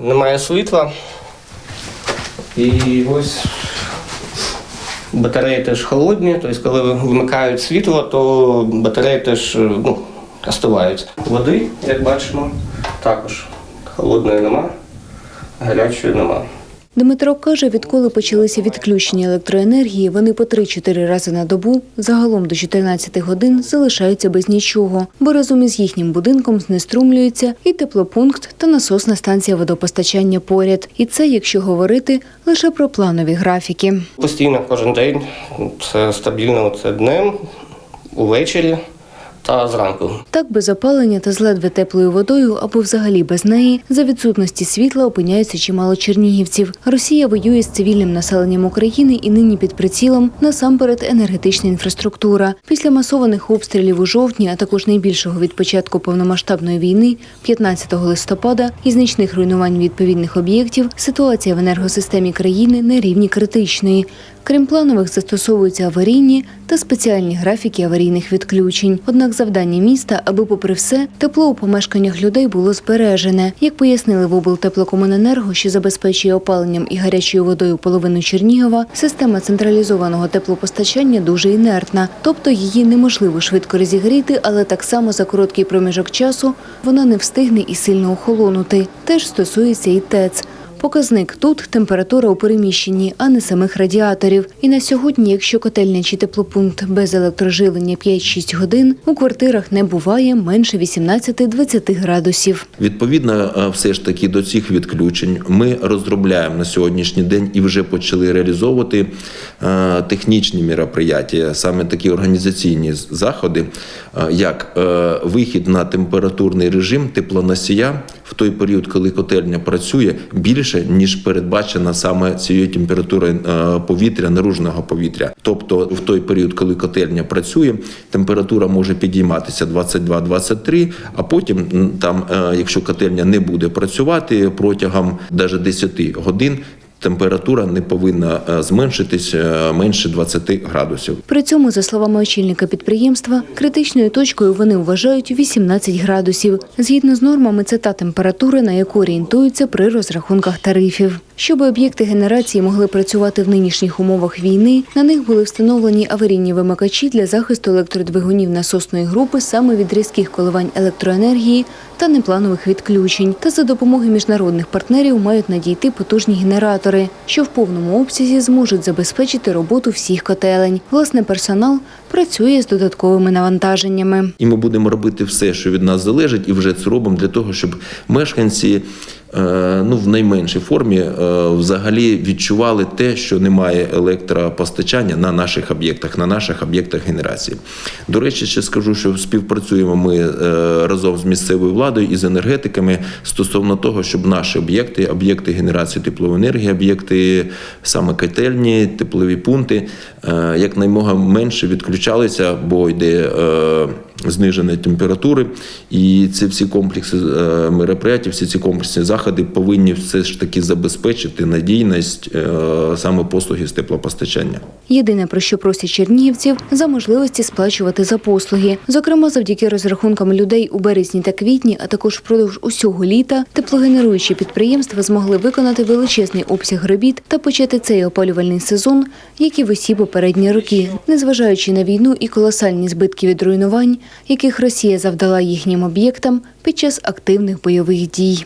немає світла. І ось батареї теж холодні, тобто коли вимикають світло, то батареї теж е, ну, остивають. Води, як бачимо, також холодної нема, гарячої нема. Дмитро каже, відколи почалися відключення електроенергії, вони по 3-4 рази на добу, загалом до 14 годин, залишаються без нічого, бо разом із їхнім будинком знеструмлюється і теплопункт та насосна станція водопостачання поряд. І це, якщо говорити лише про планові графіки. Постійно кожен день, це стабільно це днем, увечері та зранку. Так, без опалення та з ледве теплою водою або взагалі без неї, за відсутності світла опиняються чимало чернігівців. Росія воює з цивільним населенням України і нині під прицілом насамперед енергетична інфраструктура. Після масованих обстрілів у жовтні, а також найбільшого від початку повномасштабної війни, 15 листопада, і значних руйнувань відповідних об'єктів, ситуація в енергосистемі країни на рівні критичної. Крім планових, застосовуються аварійні та спеціальні графіки аварійних відключень. Однак завдання міста, аби, попри все, тепло у помешканнях людей було збережене. Як пояснили в облтеплокомуненерго, що забезпечує опаленням і гарячою водою половину Чернігова, система централізованого теплопостачання дуже інертна, тобто її неможливо швидко розігріти, але так само за короткий проміжок часу вона не встигне і сильно охолонути. Теж стосується і ТЕЦ. Показник тут температура у переміщенні, а не самих радіаторів. І на сьогодні, якщо котельня чи теплопункт без електроживлення 5-6 годин, у квартирах не буває менше 18-20 градусів. Відповідно, е, все ж таки до цих відключень ми розробляємо на сьогоднішній день і вже почали реалізовувати е, технічні міроприяття, саме такі організаційні заходи, е, як вихід на температурний режим теплоносія в той період, коли котельня працює більше ніж передбачена саме цією температурою е, повітря, наружного повітря. Тобто, в той період, коли котельня працює, температура може підійматися 22-23, а потім там, е, якщо котельня не буде працювати протягом навіть 10 годин. Температура не повинна е, зменшитись е, менше 20 градусів. При цьому, за словами очільника підприємства, критичною точкою вони вважають 18 градусів. Згідно з нормами, це та температура, на яку орієнтуються при розрахунках тарифів. Щоб об'єкти генерації могли працювати в нинішніх умовах війни, на них були встановлені аварійні вимикачі для захисту електродвигунів насосної групи саме від різких коливань електроенергії та непланових відключень. Та за допомоги міжнародних партнерів мають надійти потужні генератори, що в повному обсязі зможуть забезпечити роботу всіх котелень. Власне, персонал працює з додатковими навантаженнями. І ми будемо робити все, що від нас залежить, і вже це робимо для того, щоб мешканці. Е, Ну, в найменшій формі е, взагалі відчували те, що немає електропостачання на наших об'єктах, на наших об'єктах генерації. До речі, ще скажу, що співпрацюємо ми е, разом з місцевою владою і з енергетиками стосовно того, щоб наші об'єкти, об'єкти генерації теплової енергії, об'єкти саме котельні, теплові пункти, якнаймога менше відключалися, бо йде зниження температури. І ці всі комплекси е, мероприятий, всі ці комплексні заходи повинні все ж таки забезпечити надійність е, саме послуги з теплопостачання. Єдине, про що просять чернігівців, за можливості сплачувати за послуги. Зокрема, завдяки розрахункам людей у березні та квітні, а також впродовж усього літа, теплогенеруючі підприємства змогли виконати величезний обсяг робіт та почати цей опалювальний сезон, як і в усі попередні роки, незважаючи на війну і колосальні збитки від руйнувань, яких Росія завдала їхнім об'єктам під час активних бойових дій.